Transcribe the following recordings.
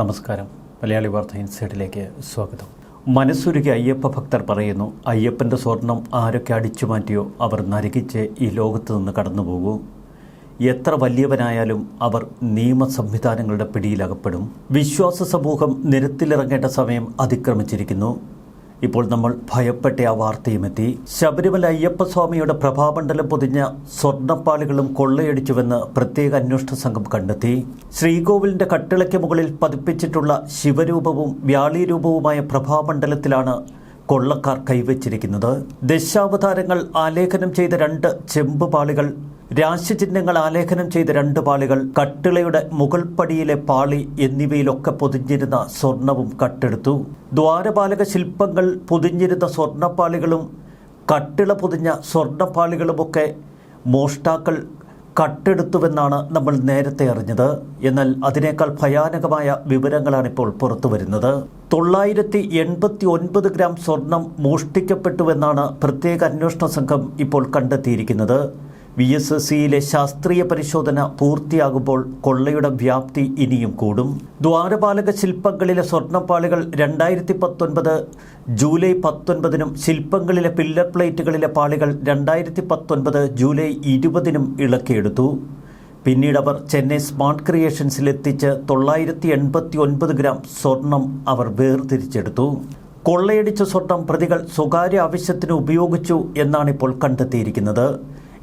നമസ്കാരം. മലയാളി വാർത്ത ഇൻസൈഡിലേക്ക് സ്വാഗതം. മനസ്സുരുകി അയ്യപ്പ ഭക്തർ പറയുന്നു അയ്യപ്പന്റെ സ്വർണം ആരൊക്കെ അടിച്ചു മാറ്റിയോ അവർ നരകിച്ച് ഈ ലോകത്ത് നിന്ന് കടന്നുപോകൂ. എത്ര വലിയവനായാലും അവർ നിയമ സംവിധാനങ്ങളുടെ പിടിയിലകപ്പെടും വിശ്വാസ സമൂഹം നിരത്തിലിറങ്ങേണ്ട സമയം അതിക്രമിച്ചിരിക്കുന്നു. ഇപ്പോൾ നമ്മൾ ഭയപ്പെട്ട ആ വാർത്തയുമെത്തി ശബരിമല അയ്യപ്പസ്വാമിയുടെ പ്രഭാമണ്ഡലം പൊതിഞ്ഞ സ്വർണപ്പാളികളും കൊള്ളയടിച്ചുവെന്ന് പ്രത്യേക അന്വേഷണ സംഘം കണ്ടെത്തി. ശ്രീകോവിലിന്റെ കട്ടിളയ്ക്ക് മുകളിൽ പതിപ്പിച്ചിട്ടുള്ള ശിവരൂപവും വ്യാളീരൂപവുമായ പ്രഭാമണ്ഡലത്തിലാണ് കൊള്ളക്കാർ കൈവച്ചിരിക്കുന്നത്. ദശാവതാരങ്ങൾ ആലേഖനം ചെയ്ത രണ്ട് ചെമ്പ് പാളികൾ രാശിചിഹ്നങ്ങൾ ആലേഖനം ചെയ്ത രണ്ട് പാളികൾ കട്ടിളയുടെ മുകൾ പടിയിലെ പാളി എന്നിവയിലൊക്കെ പൊതിഞ്ഞിരുന്ന സ്വർണവും കട്ടെടുത്തു. ദ്വാരപാലക ശില്പങ്ങൾ പൊതിഞ്ഞിരുന്ന സ്വർണപ്പാളികളും കട്ടിള പൊതിഞ്ഞ സ്വർണപ്പാളികളുമൊക്കെ മോഷ്ടാക്കൾ കട്ടെടുത്തുവെന്നാണ് നമ്മൾ നേരത്തെ അറിഞ്ഞത്. എന്നാൽ അതിനേക്കാൾ ഭയാനകമായ വിവരങ്ങളാണ് ഇപ്പോൾ പുറത്തു വരുന്നത് തൊള്ളായിരത്തി എൺപത്തി ഒൻപത് ഗ്രാം സ്വർണം മോഷ്ടിക്കപ്പെട്ടുവെന്നാണ് പ്രത്യേക അന്വേഷണ സംഘം ഇപ്പോൾ കണ്ടെത്തിയിരിക്കുന്നത്. വി എസ് എസ് സിയിലെ ശാസ്ത്രീയ പരിശോധന പൂർത്തിയാകുമ്പോൾ കൊള്ളയുടെ വ്യാപ്തി ഇനിയും കൂടും. ദ്വാരപാലക ശില്പങ്ങളിലെ സ്വർണപ്പാളികൾ രണ്ടായിരത്തി പത്തൊൻപത് ജൂലൈ പത്തൊൻപതിനും ശില്പങ്ങളിലെ പില്ലർ പ്ലേറ്റുകളിലെ പാളികൾ രണ്ടായിരത്തി പത്തൊൻപത് ജൂലൈ ഇരുപതിനും ഇളക്കിയെടുത്തു. പിന്നീട് അവർ ചെന്നൈ സ്മാർട്ട് ക്രിയേഷൻസിലെത്തിച്ച് തൊള്ളായിരത്തി എൺപത്തി ഒൻപത് ഗ്രാം സ്വർണം അവർ വേർതിരിച്ചെടുത്തു. കൊള്ളയടിച്ച സ്വർണം പ്രതികൾ സ്വകാര്യ ആവശ്യത്തിന് ഉപയോഗിച്ചു എന്നാണ് ഇപ്പോൾ കണ്ടെത്തിയിരിക്കുന്നത്.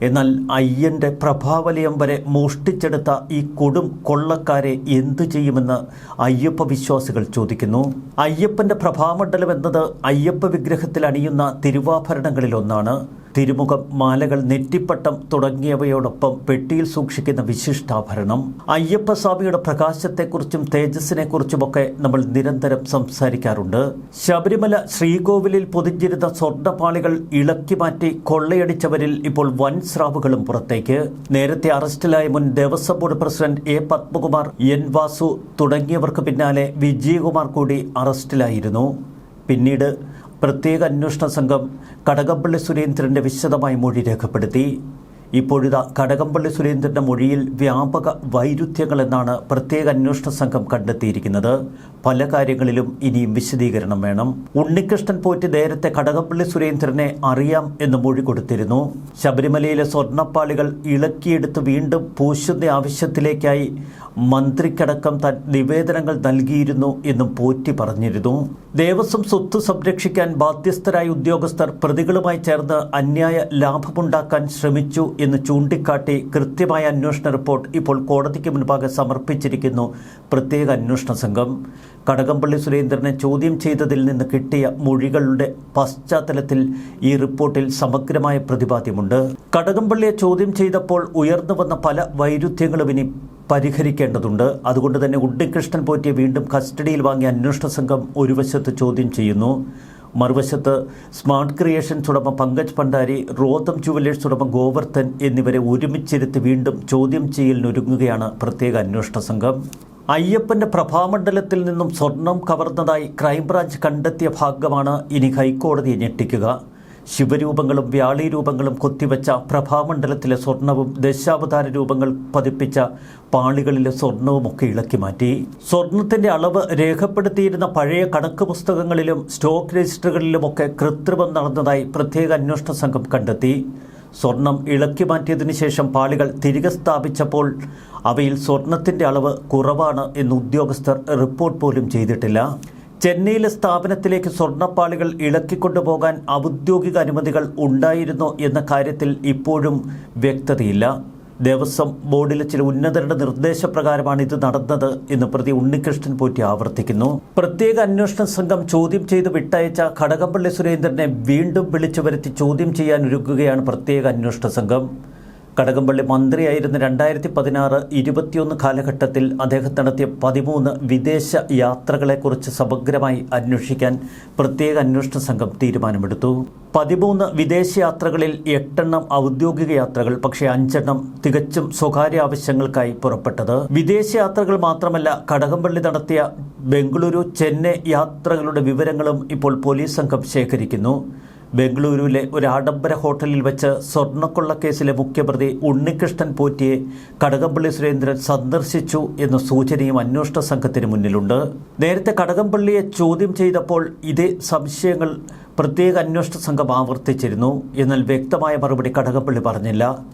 എന്നാൽ അയ്യന്റെ പ്രഭാവലയം വരെ മോഷ്ടിച്ചെടുത്ത ഈ കൊടും കൊള്ളക്കാരെ എന്തു ചെയ്യുമെന്ന് അയ്യപ്പ വിശ്വാസികൾ ചോദിക്കുന്നു. അയ്യപ്പന്റെ പ്രഭാമണ്ഡലം എന്നത് അയ്യപ്പ വിഗ്രഹത്തിൽ അണിയുന്ന തിരുവാഭരണങ്ങളിലൊന്നാണ്. തിരുമുഖം മാലകൾ നെറ്റിപ്പട്ടം തുടങ്ങിയവയോടൊപ്പം പെട്ടിയിൽ സൂക്ഷിക്കുന്ന വിശിഷ്ടാഭരണം അയ്യപ്പസ്വാമിയുടെ പ്രകാശത്തെക്കുറിച്ചും തേജസ്സിനെക്കുറിച്ചുമൊക്കെ നമ്മൾ നിരന്തരം സംസാരിക്കാറുണ്ട്. ശബരിമല ശ്രീകോവിലിൽ പൊതിഞ്ഞിരുന്ന സ്വർണപാളികൾ ഇളക്കി മാറ്റി കൊള്ളയടിച്ചവരിൽ ഇപ്പോൾ വൻ സ്രാവുകളും പുറത്തേക്ക്. നേരത്തെ അറസ്റ്റിലായ മുൻ Devaswom board president A Padmakumar N Vasu തുടങ്ങിയവർക്ക് പിന്നാലെ വിജയകുമാർ കൂടി അറസ്റ്റിലായിരുന്നു. പിന്നീട് പ്രത്യേക അന്വേഷണ സംഘം കടകംപള്ളി സുരേന്ദ്രന്റെ വിശദമായ മൊഴി രേഖപ്പെടുത്തി. ഇപ്പോഴിതാ കടകംപള്ളി സുരേന്ദ്രന്റെ മൊഴിയിൽ വ്യാപക വൈരുദ്ധ്യങ്ങളെന്നാണ് പ്രത്യേക അന്വേഷണ സംഘം കണ്ടെത്തിയിരിക്കുന്നത്. പല കാര്യങ്ങളിലും ഇനിയും വിശദീകരണം വേണം. ഉണ്ണികൃഷ്ണൻ പോറ്റ് നേരത്തെ കടകംപള്ളി സുരേന്ദ്രനെ അറിയാം എന്ന് മൊഴി കൊടുത്തിരുന്നു. ശബരിമലയിലെ സ്വർണപ്പാളികൾ ഇളക്കിയെടുത്ത് വീണ്ടും പൂശുന്ന ആവശ്യത്തിലേക്കായി മന്ത്രിക്കടക്കം താൻ നിവേദനങ്ങൾ നൽകിയിരുന്നു എന്നും പോറ്റി പറഞ്ഞിരുന്നു. ദേവസ്വം സ്വത്ത് സംരക്ഷിക്കാൻ ബാധ്യസ്ഥരായ ഉദ്യോഗസ്ഥർ പ്രതികളുമായി ചേർന്ന് അന്യായ ലാഭമുണ്ടാക്കാൻ ശ്രമിച്ചു എന്ന് ചൂണ്ടിക്കാട്ടി കൃത്യമായ അന്വേഷണ റിപ്പോർട്ട് ഇപ്പോൾ കോടതിക്ക് മുൻപാകെ സമർപ്പിച്ചിരിക്കുന്നു പ്രത്യേക അന്വേഷണ സംഘം. കടകംപള്ളി സുരേന്ദ്രനെ ചോദ്യം ചെയ്തതിൽ നിന്ന് കിട്ടിയ മൊഴികളുടെ പശ്ചാത്തലത്തിൽ ഈ റിപ്പോർട്ടിൽ സമഗ്രമായ പ്രതിപാദ്യമുണ്ട്. കടകംപള്ളിയെ ചോദ്യം ചെയ്തപ്പോൾ ഉയർന്നു വന്ന പല വൈരുദ്ധ്യങ്ങളും ഇനി പരിഹരിക്കേണ്ടതുണ്ട്. അതുകൊണ്ട് തന്നെ ഉണ്ണികൃഷ്ണൻ പോറ്റിയെ വീണ്ടും കസ്റ്റഡിയിൽ വാങ്ങിയ അന്വേഷണ സംഘം ഒരു വശത്ത് ചോദ്യം ചെയ്യുന്നു. മറുവശത്ത് സ്മാർട്ട് ക്രിയേഷൻസ് ഉടമ പങ്കജ് ഭണ്ഡാരി റോത്തം ജുവലേഴ്സ് ഉടമ ഗോവർദ്ധൻ എന്നിവരെ ഒരുമിച്ചിരുത്തി വീണ്ടും ചോദ്യം ചെയ്യലിനൊരുങ്ങുകയാണ് പ്രത്യേക അന്വേഷണ സംഘം. അയ്യപ്പന്റെ പ്രഭാമണ്ഡലത്തിൽ നിന്നും സ്വർണം കവർന്നതായി ക്രൈംബ്രാഞ്ച് കണ്ടെത്തിയ ഭാഗമാണ് ഇനി ഹൈക്കോടതിയെ ഞെട്ടിക്കുക. ശിവരൂപങ്ങളും വ്യാളി രൂപങ്ങളും കൊത്തിവെച്ച പ്രഭാമണ്ഡലത്തിലെ സ്വർണവും ദശാവതാര രൂപങ്ങൾ പതിപ്പിച്ച പാളികളിലെ സ്വർണവുമൊക്കെ ഇളക്കി മാറ്റി. സ്വർണത്തിന്റെ അളവ് രേഖപ്പെടുത്തിയിരുന്ന പഴയ കണക്ക് പുസ്തകങ്ങളിലും സ്റ്റോക്ക് രജിസ്റ്ററുകളിലുമൊക്കെ കൃത്രിമം നടന്നതായി പ്രത്യേക അന്വേഷണ സംഘം കണ്ടെത്തി. സ്വർണം ഇളക്കി മാറ്റിയതിനു ശേഷം പാളികൾ തിരികെ സ്ഥാപിച്ചപ്പോൾ അവയിൽ സ്വർണത്തിന്റെ അളവ് കുറവാണ് എന്ന് ഉദ്യോഗസ്ഥർ റിപ്പോർട്ട് പോലും ചെയ്തിട്ടില്ല. ചെന്നൈയിലെ സ്ഥാപനത്തിലേക്ക് സ്വർണപ്പാളികൾ ഇളക്കിക്കൊണ്ടുപോകാൻ ഔദ്യോഗിക അനുമതികൾ ഉണ്ടായിരുന്നോ എന്ന കാര്യത്തിൽ ഇപ്പോഴും വ്യക്തതയില്ല. ദേവസ്വം ബോർഡിലെ ചില ഉന്നതരുടെ നിർദ്ദേശപ്രകാരമാണ് ഇത് നടന്നത് എന്ന് പ്രതി ഉണ്ണികൃഷ്ണൻ പോറ്റി ആവർത്തിക്കുന്നു. പ്രത്യേക അന്വേഷണ സംഘം ചോദ്യം ചെയ്ത് വിട്ടയച്ച കടകംപള്ളി സുരേന്ദ്രനെ വീണ്ടും വിളിച്ചു വരുത്തി ചോദ്യം ചെയ്യാൻ ഒരുക്കുകയാണ് പ്രത്യേക അന്വേഷണ സംഘം. കടകംപള്ളി മന്ത്രിയായിരുന്ന രണ്ടായിരത്തി പതിനാറ് ഇരുപത്തിയൊന്ന് കാലഘട്ടത്തിൽ അദ്ദേഹം നടത്തിയ പതിമൂന്ന് വിദേശ യാത്രകളെക്കുറിച്ച് സമഗ്രമായി അന്വേഷിക്കാൻ പ്രത്യേക അന്വേഷണ സംഘം തീരുമാനമെടുത്തു. പതിമൂന്ന് വിദേശ യാത്രകളിൽ എട്ടെണ്ണം ഔദ്യോഗിക യാത്രകൾ പക്ഷേ അഞ്ചെണ്ണം തികച്ചും സ്വകാര്യ ആവശ്യങ്ങൾക്കായി പുറപ്പെട്ടത്. വിദേശ യാത്രകൾ മാത്രമല്ല കടകംപള്ളി നടത്തിയ ബംഗളൂരു ചെന്നൈ യാത്രകളുടെ വിവരങ്ങളും ഇപ്പോൾ പോലീസ് സംഘം ശേഖരിക്കുന്നു. ബംഗളൂരുവിലെ ഒരു ആഡംബര ഹോട്ടലിൽ വെച്ച് സ്വർണക്കൊള്ളക്കേസിലെ മുഖ്യപ്രതി ഉണ്ണികൃഷ്ണൻ പോറ്റിയെ കടകംപള്ളി സുരേന്ദ്രൻ സന്ദർശിച്ചു എന്ന സൂചനയും അന്വേഷണ സംഘത്തിന് മുന്നിലുണ്ട്. നേരത്തെ കടകംപള്ളിയെ ചോദ്യം ചെയ്തപ്പോൾ ഇതേ സംശയങ്ങൾ പ്രത്യേക അന്വേഷണ സംഘം ആവർത്തിച്ചിരുന്നു. എന്നാൽ വ്യക്തമായ മറുപടി കടകംപള്ളി പറഞ്ഞില്ല.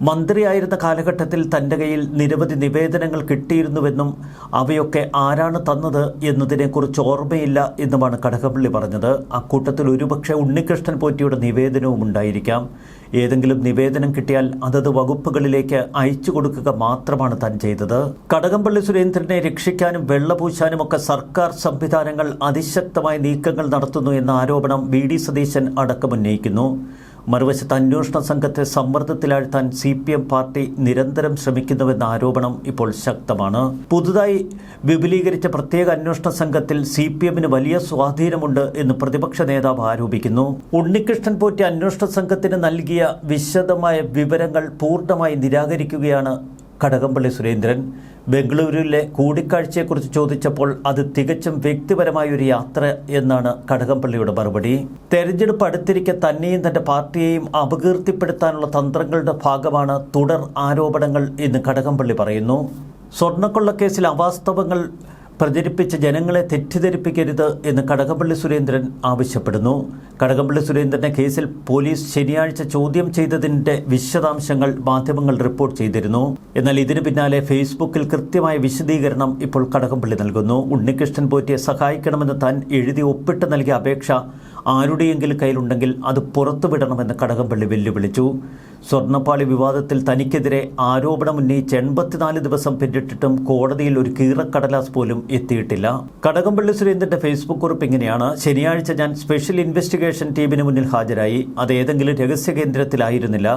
മന്ത്രിയായിരുന്ന കാലഘട്ടത്തിൽ തന്റെ കയ്യിൽ നിരവധി നിവേദനങ്ങൾ കിട്ടിയിരുന്നുവെന്നും അവയൊക്കെ ആരാണ് തന്നത് എന്നതിനെക്കുറിച്ച് ഓർമ്മയില്ല എന്നുമാണ് കടകംപള്ളി പറഞ്ഞത്. അക്കൂട്ടത്തിൽ ഒരുപക്ഷെ ഉണ്ണികൃഷ്ണൻ പോറ്റിയുടെ നിവേദനവും ഉണ്ടായിരിക്കാം. ഏതെങ്കിലും നിവേദനം കിട്ടിയാൽ അതത് വകുപ്പുകളിലേക്ക് അയച്ചു കൊടുക്കുക മാത്രമാണ് താൻ ചെയ്തത്. കടകംപള്ളി സുരേന്ദ്രനെ രക്ഷിക്കാനും വെള്ളപൂശാനും ഒക്കെ സർക്കാർ സംവിധാനങ്ങൾ അതിശക്തമായ നീക്കങ്ങൾ നടത്തുന്നു എന്ന ആരോപണം വി ഡി സതീശൻ അടക്കം ഉന്നയിക്കുന്നു. മറുവശത്ത് അന്വേഷണ സംഘത്തെ സമ്മർദ്ദത്തിലാഴ്ത്താൻ സി പി എം പാർട്ടി നിരന്തരം ശ്രമിക്കുന്നുവെന്ന ആരോപണം ഇപ്പോൾ ശക്തമാണ്. പുതുതായി വിപുലീകരിച്ച പ്രത്യേക അന്വേഷണ സംഘത്തിൽ സി പി എമ്മിന് വലിയ സ്വാധീനമുണ്ട് എന്ന് പ്രതിപക്ഷ നേതാവ് ആരോപിക്കുന്നു. ഉണ്ണികൃഷ്ണൻ പോറ്റി അന്വേഷണ സംഘത്തിന് നൽകിയ വിശദമായ വിവരങ്ങൾ പൂർണമായി നിരാകരിക്കുകയാണ് കടകംപള്ളി സുരേന്ദ്രൻ ബംഗളൂരുവിലെ കൂടിക്കാഴ്ചയെക്കുറിച്ച് ചോദിച്ചപ്പോൾ അത് തികച്ചും വ്യക്തിപരമായ ഒരു യാത്ര എന്നാണ് കടകംപള്ളിയുടെ മറുപടി. തെരഞ്ഞെടുപ്പ് അടുത്തിരിക്കെ തന്നെയും തന്റെ പാർട്ടിയെയും അപകീർത്തിപ്പെടുത്താനുള്ള തന്ത്രങ്ങളുടെ ഭാഗമാണ് തുടർ ആരോപണങ്ങൾ എന്ന് കടകംപള്ളി പറയുന്നു. സ്വർണക്കൊള്ളക്കേസിൽ അവാസ്തവങ്ങൾ പ്രചരിപ്പിച്ച് ജനങ്ങളെ തെറ്റിദ്ധരിപ്പിക്കരുത് എന്ന് കടകംപള്ളി സുരേന്ദ്രൻ ആവശ്യപ്പെടുന്നു. കടകംപള്ളി സുരേന്ദ്രനെ കേസിൽ പോലീസ് ശനിയാഴ്ച ചോദ്യം ചെയ്തതിന്റെ വിശദാംശങ്ങൾ മാധ്യമങ്ങൾ റിപ്പോർട്ട് ചെയ്തിരുന്നു. എന്നാൽ ഇതിനു പിന്നാലെ ഫേസ്ബുക്കിൽ കൃത്യമായ വിശദീകരണം ഇപ്പോൾ കടകംപള്ളി നൽകുന്നു. ഉണ്ണികൃഷ്ണൻ പോറ്റിയെ സഹായിക്കണമെന്ന് താൻ എഴുതി ഒപ്പിട്ട് നൽകിയ അപേക്ഷ ആരുടെയെങ്കിലും കയ്യിലുണ്ടെങ്കിൽ അത് പുറത്തുവിടണമെന്ന് കടകംപള്ളി വെല്ലുവിളിച്ചു. സ്വർണപ്പാളി വിവാദത്തിൽ തനിക്കെതിരെ ആരോപണം ഉന്നയിച്ച് എൺപത്തിനാല് ദിവസം പിന്നിട്ടിട്ടും കോടതിയിൽ ഒരു കീറക്കടലാസ് പോലും എത്തിയിട്ടില്ല. കടകംപള്ളി സുരേന്ദ്രന്റെ ഫേസ്ബുക്ക് കുറിപ്പ് ഇങ്ങനെയാണ്. ശനിയാഴ്ച ഞാൻ സ്പെഷ്യൽ ഇൻവെസ്റ്റിഗേഷൻ ടീമിന് മുന്നിൽ ഹാജരായി. അത് ഏതെങ്കിലും രഹസ്യ കേന്ദ്രത്തിലായിരുന്നില്ല.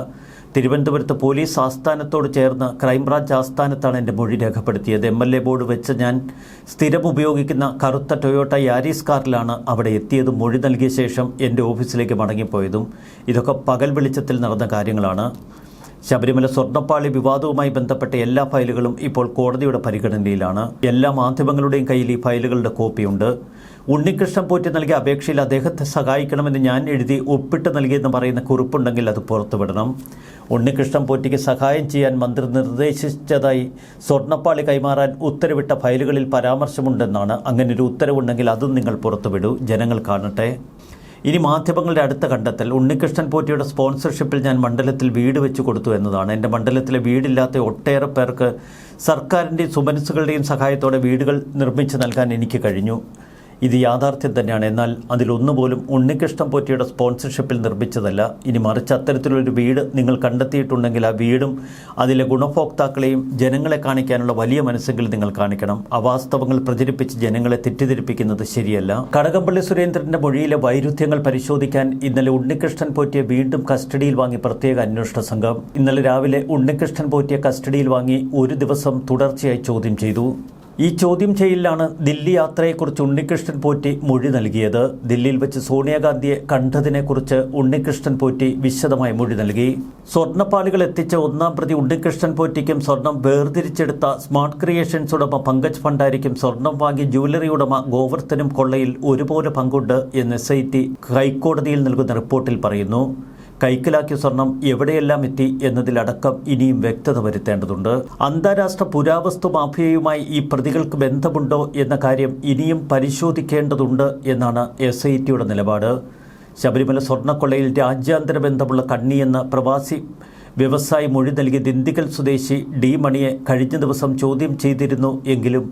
തിരുവനന്തപുരത്ത് പോലീസ് ആസ്ഥാനത്തോട് ചേർന്ന് ക്രൈംബ്രാഞ്ച് ആസ്ഥാനത്താണ് എന്റെ മൊഴി രേഖപ്പെടുത്തിയത്. എം എൽ എ ബോർഡ് വെച്ച് ഞാൻ സ്ഥിരം ഉപയോഗിക്കുന്ന കറുത്ത ടൊയോട്ട യാരീസ് കാറിലാണ് അവിടെ എത്തിയതും. മൊഴി നൽകിയ ശേഷം എന്റെ ഓഫീസിലേക്ക് മടങ്ങിപ്പോയതും ഇതൊക്കെ പകൽ വെളിച്ചത്തിൽ നടന്ന കാര്യങ്ങളാണ്. ശബരിമല സ്വർണപ്പാളി വിവാദവുമായി ബന്ധപ്പെട്ട എല്ലാ ഫയലുകളും ഇപ്പോൾ കോടതിയുടെ പരിഗണനയിലാണ്. എല്ലാ മാധ്യമങ്ങളുടെയും കയ്യിൽ ഈ ഫയലുകളുടെ കോപ്പിയുണ്ട്. ഉണ്ണികൃഷ്ണൻ പോറ്റി നൽകിയ അപേക്ഷയിൽ അദ്ദേഹത്തെ സഹായിക്കണമെന്ന് ഞാൻ എഴുതി ഒപ്പിട്ട് നൽകിയെന്ന് പറയുന്ന കുറിപ്പുണ്ടെങ്കിൽ അത് പുറത്തുവിടണം. ഉണ്ണികൃഷ്ണൻ പോറ്റിക്ക് സഹായം ചെയ്യാൻ മന്ത്രി നിർദ്ദേശിച്ചതായി സ്വർണപ്പാളി കൈമാറാൻ ഉത്തരവിട്ട ഫയലുകളിൽ പരാമർശമുണ്ടെന്നാണ്. അങ്ങനെ ഒരു ഉത്തരവുണ്ടെങ്കിൽ അതും നിങ്ങൾ പുറത്തുവിടൂ. ജനങ്ങൾ കാണട്ടെ. ഇനി മാധ്യമങ്ങളുടെ അടുത്ത കണ്ടെത്തൽ. ഉണ്ണികൃഷ്ണൻ പോറ്റിയുടെ സ്പോൺസർഷിപ്പിൽ ഞാൻ മണ്ഡലത്തിൽ വീട് വെച്ച് കൊടുത്തു എന്നതാണ്. എന്റെ മണ്ഡലത്തിലെ വീടില്ലാത്ത ഒട്ടേറെ പേർക്ക് സർക്കാരിന്റെയും സുമനസ്സുകളുടെയും സഹായത്തോടെ വീടുകൾ നിർമ്മിച്ച് നൽകാൻ എനിക്ക് കഴിഞ്ഞു. ഇത് യാഥാർത്ഥ്യം തന്നെയാണ്. എന്നാൽ അതിലൊന്നുപോലും ഉണ്ണികൃഷ്ണൻ പോറ്റിയുടെ സ്പോൺസർഷിപ്പിൽ നിർമ്മിച്ചതല്ല. ഇനി മറിച്ച് അത്തരത്തിലൊരു വീട് നിങ്ങൾ കണ്ടെത്തിയിട്ടുണ്ടെങ്കിൽ ആ വീടും അതിലെ ഗുണഭോക്താക്കളെയും ജനങ്ങളെ കാണിക്കാനുള്ള വലിയ മനസ്സെങ്കിൽ നിങ്ങൾ കാണിക്കണം. അവാസ്തവങ്ങൾ പ്രചരിപ്പിച്ച് ജനങ്ങളെ തെറ്റിദ്ധരിപ്പിക്കുന്നത് ശരിയല്ല. കടകംപള്ളി സുരേന്ദ്രന്റെ മൊഴിയിലെ വൈരുദ്ധ്യങ്ങൾ പരിശോധിക്കാൻ ഇന്നലെ ഉണ്ണികൃഷ്ണൻ പോറ്റിയെ വീണ്ടും കസ്റ്റഡിയിൽ വാങ്ങി പ്രത്യേക അന്വേഷണ സംഘം. ഇന്നലെ രാവിലെ ഉണ്ണികൃഷ്ണൻ പോറ്റിയെ കസ്റ്റഡിയിൽ വാങ്ങി ഒരു ദിവസം തുടർച്ചയായി ചോദ്യം ചെയ്തു. ഈ ചോദ്യം ചെയ്യലിലാണ് ദില്ലി യാത്രയെക്കുറിച്ച് ഉണ്ണികൃഷ്ണൻ പോറ്റി മൊഴി നൽകിയത്. ദില്ലിയിൽ വെച്ച് സോണിയാഗാന്ധിയെ കണ്ടതിനെക്കുറിച്ച് ഉണ്ണികൃഷ്ണൻ പോറ്റി വിശദമായി മൊഴി നൽകി. സ്വർണപ്പാളികൾ എത്തിച്ച ഒന്നാം പ്രതി ഉണ്ണികൃഷ്ണൻ പോറ്റിക്കും സ്വർണം വേർതിരിച്ചെടുത്ത സ്മാർട്ട് ക്രിയേഷൻസ് ഉടമ പങ്കജ് ഭണ്ഡാരിക്കും സ്വർണം വാങ്ങി ജുവലറി ഉടമ ഗോവർദ്ധനും കൊള്ളയിൽ ഒരുപോലെ പങ്കുണ്ട് എന്ന് എസ് ഐ ടി ഹൈക്കോടതിയിൽ നൽകുന്ന റിപ്പോർട്ടിൽ പറയുന്നു. കൈക്കലാക്കിയ സ്വർണം എവിടെയെല്ലാം എത്തി എന്നതിലടക്കം ഇനിയും വ്യക്തത വരുത്തേണ്ടതുണ്ട്. അന്താരാഷ്ട്ര പുരാവസ്തു മാഫിയയുമായി ഈ പ്രതികൾക്ക് ബന്ധമുണ്ടോ എന്ന കാര്യം ഇനിയും പരിശോധിക്കേണ്ടതുണ്ട് എന്നാണ് എസ് ഐ ടിയുടെ നിലപാട്. ശബരിമല സ്വർണക്കൊള്ളയിൽ രാജ്യാന്തര ബന്ധമുള്ള കണ്ണിയെന്ന് പ്രവാസി വ്യവസായി മൊഴി നൽകിയ ദിന്തികൽ സ്വദേശി ഡി മണിയെ കഴിഞ്ഞ ദിവസം ചോദ്യം ചെയ്തിരുന്നു എങ്കിലും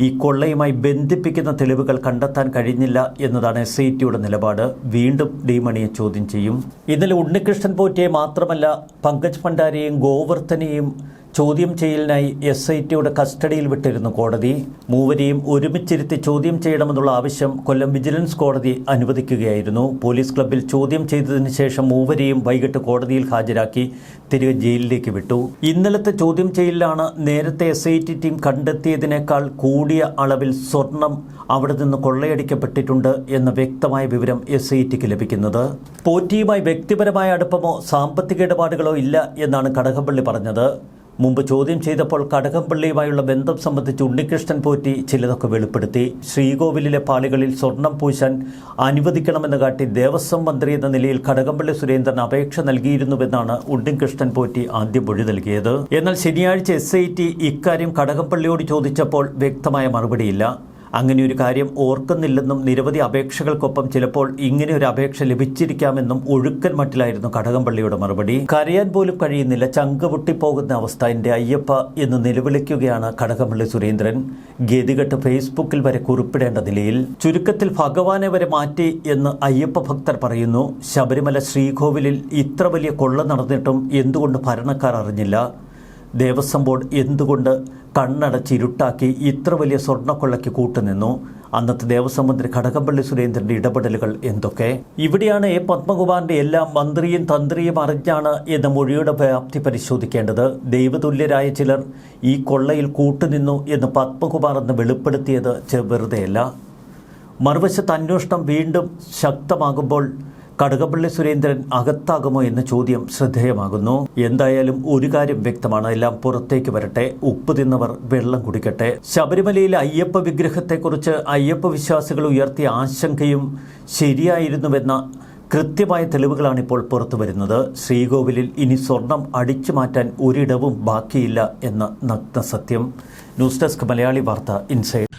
ഈ കൊള്ളയുമായി ബന്ധിപ്പിക്കുന്ന തെളിവുകൾ കണ്ടെത്താൻ കഴിഞ്ഞില്ല എന്നതാണ് എസ് ഐ ടിയുടെ നിലപാട്. വീണ്ടും ഡിമണിയെ ചോദ്യം ചെയ്യും. ഇന്നലെ ഉണ്ണികൃഷ്ണൻ പോറ്റിയെ മാത്രമല്ല പങ്കജ് ഭണ്ഡാരിയെയും ഗോവർദ്ധനെയും ചോദ്യം ചെയ്യലിനായി എസ് ഐ ടിയുടെ കസ്റ്റഡിയിൽ വിട്ടിരുന്നു കോടതി. മൂവരെയും ഒരുമിച്ചിരുത്തി ചോദ്യം ചെയ്യണമെന്നുള്ള ആവശ്യം കൊല്ലം വിജിലൻസ് കോടതി അനുവദിക്കുകയായിരുന്നു. പോലീസ് ക്ലബ്ബിൽ ചോദ്യം ചെയ്തതിനു ശേഷം മൂവരെയും വൈകിട്ട് കോടതിയിൽ ഹാജരാക്കി തിരികെ ജയിലിലേക്ക് വിട്ടു. ഇന്നലത്തെ ചോദ്യം ചെയ്യലിലാണ് നേരത്തെ എസ് ഐ ടി ടീം കണ്ടെത്തിയതിനേക്കാൾ കൂടിയ അളവിൽ സ്വർണം അവിടെ നിന്ന് കൊള്ളയടിക്കപ്പെട്ടിട്ടുണ്ട് എന്ന വ്യക്തമായ വിവരം എസ് ഐ ടിക്ക് ലഭിക്കുന്നത്. പോറ്റിയുമായി വ്യക്തിപരമായ അടുപ്പമോ സാമ്പത്തിക ഇടപാടുകളോ ഇല്ല എന്നാണ് കടകംപള്ളി പറഞ്ഞത്. മുമ്പ് ചോദ്യം ചെയ്തപ്പോൾ കടകംപള്ളിയുമായുള്ള ബന്ധം സംബന്ധിച്ച് ഉണ്ണികൃഷ്ണൻ പോറ്റി ചിലതൊക്കെ വെളിപ്പെടുത്തി. ശ്രീകോവിലിലെ പാളികളിൽ സ്വർണം പൂശാൻ അനുവദിക്കണമെന്ന് കാട്ടി ദേവസ്വം മന്ത്രി എന്ന നിലയിൽ കടകംപള്ളി സുരേന്ദ്രൻ അപേക്ഷ നൽകിയിരുന്നുവെന്നാണ് ഉണ്ണികൃഷ്ണൻ പോറ്റി ആദ്യം മൊഴി നൽകിയത്. എന്നാൽ ശനിയാഴ്ച എസ് ഐ ടി ഇക്കാര്യം കടകംപള്ളിയോട് ചോദിച്ചപ്പോൾ വ്യക്തമായ മറുപടിയില്ല. അങ്ങനെ ഒരു കാര്യം ഓർക്കുന്നില്ലെന്നും നിരവധി അപേക്ഷകൾക്കൊപ്പം ചിലപ്പോൾ ഇങ്ങനെ ഒരു അപേക്ഷ ലഭിച്ചിരിക്കാമെന്നും ഒഴുക്കൻ മട്ടിലായിരുന്നു കടകംപള്ളിയുടെ മറുപടി. കരയാൻ പോലും കഴിയുന്നില്ല ചങ്ക് പൊട്ടിപ്പോകുന്ന അവസ്ഥ എന്റെ അയ്യപ്പ എന്ന് നിലവിളിക്കുകയാണ് കടകംപള്ളി സുരേന്ദ്രൻ. ഗതികെട്ട് ഫേസ്ബുക്കിൽ വരെ കുറിപ്പിടേണ്ട നിലയിൽ ചുരുക്കത്തിൽ ഭഗവാനെ വരെ മാറ്റി എന്ന് അയ്യപ്പ ഭക്തർ പറയുന്നു. ശബരിമല ശ്രീകോവിലിൽ ഇത്ര വലിയ കൊള്ള നടന്നിട്ടും എന്തുകൊണ്ട് ഭരണക്കാർ അറിഞ്ഞില്ല? ദേവസ്വം ബോർഡ് എന്തുകൊണ്ട് കണ്ണടച്ചിരുട്ടാക്കി ഇത്ര വലിയ സ്വർണക്കൊള്ളയ്ക്ക് കൂട്ടുനിന്നു. അന്നത്തെ ദേവസ്വം മന്ത്രി കടകംപള്ളി സുരേന്ദ്രന്റെ ഇടപെടലുകൾ എന്തൊക്കെ? ഇവിടെയാണ് എ പത്മകുമാറിന്റെ എല്ലാം മന്ത്രിയും തന്ത്രിയും അറിഞ്ഞാണ് എന്ന മൊഴിയുടെ വ്യാപ്തി പരിശോധിക്കേണ്ടത്. ദൈവതുല്യരായ ചിലർ ഈ കൊള്ളയിൽ കൂട്ടുനിന്നു എന്ന് പത്മകുമാർ എന്ന് വെളിപ്പെടുത്തിയത് വെറുതെയല്ല. മറുവശത്ത് അന്വേഷണം വീണ്ടും ശക്തമാകുമ്പോൾ കടകപ്പള്ളി സുരേന്ദ്രൻ അകത്താകുമോ എന്ന ചോദ്യം ശ്രദ്ധേയമാകുന്നു. എന്തായാലും ഒരു കാര്യം വ്യക്തമാണ്. എല്ലാം പുറത്തേക്ക് വരട്ടെ. ഉപ്പ് തിന്നവർ വെള്ളം കുടിക്കട്ടെ. ശബരിമലയിലെ അയ്യപ്പ വിഗ്രഹത്തെക്കുറിച്ച് അയ്യപ്പ വിശ്വാസികൾ ഉയർത്തിയ ആശങ്കയും ശരിയായിരുന്നുവെന്ന കൃത്യമായ തെളിവുകളാണ് ഇപ്പോൾ പുറത്തു വരുന്നത്. ശ്രീകോവിലിൽ ഇനി സ്വർണം അടിച്ചു മാറ്റാൻ ഒരിടവും ബാക്കിയില്ല എന്ന നഗ്ന സത്യം. ന്യൂസ് ഡെസ്ക് മലയാളി വാർത്ത ഇൻസൈഡ്.